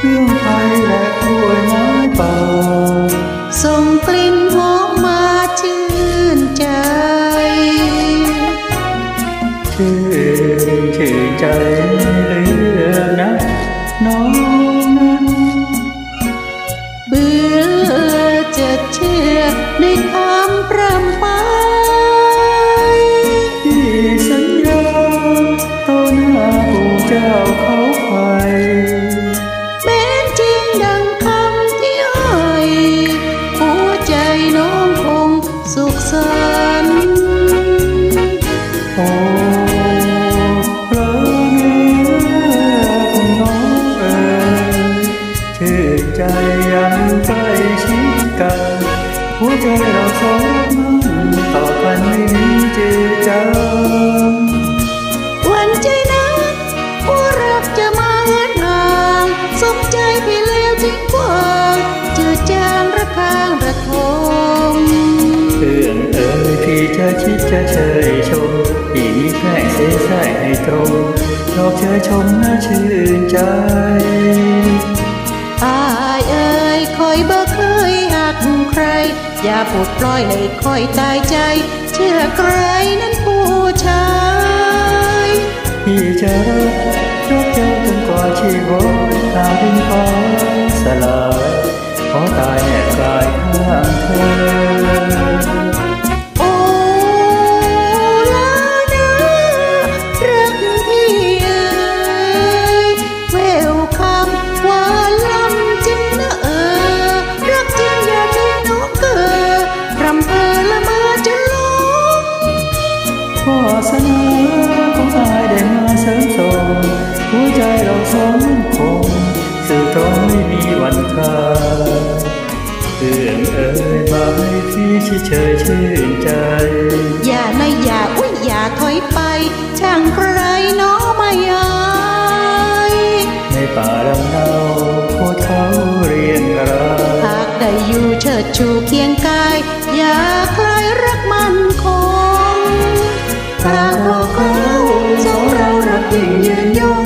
เรื่องไทยและกล้วยไม้ป่าส่งกลิ่นหอมมาชื่นใจชื่นชื่นใจเรือนะน้องนั้นเบื่อจะเชื่อในควำพร่ำไปที่สัญญาต่อหน้าปู่เจ้าขอา ดังคำที่ให้หัวใจน้องคงสุขสันต์โอ้พระเมียของน้องเอ๋ยชื่นใจยังใกล้ชิดกัน หัวใจเราสองนั้นต่อกันไม่มีจืดจา ยที่จะคิดจะเชยชมที่มีแพร่งเสยใส่ให้ตรงดอกเชยชมน่าชื่นใจอายเอ่ยคอยบ่เคยหักใคร อย่าปลดปล่อยเลยคอยตายใจ เชื่อใครนั้นผู้ชายพี่จะรักรักเจ้าจนกว่าชีวิตตาดินฟ้าสลาย เพอละเมอจะหลงขอสนาของอายได้มาเสริมส่งหัวใจเราสองคงสื่อตรงไม่มีวันขาดเพื่อนเอ่ยมาให้พี่เฉยชื่นใจ อย่านะอย่าอุ้ยอย่าถอยไปช่างใครเน้อไม่อายในป่าดำเนาโคตรเขาเรียงรายหากได้อยู่เชิดชูเคียงกา รัก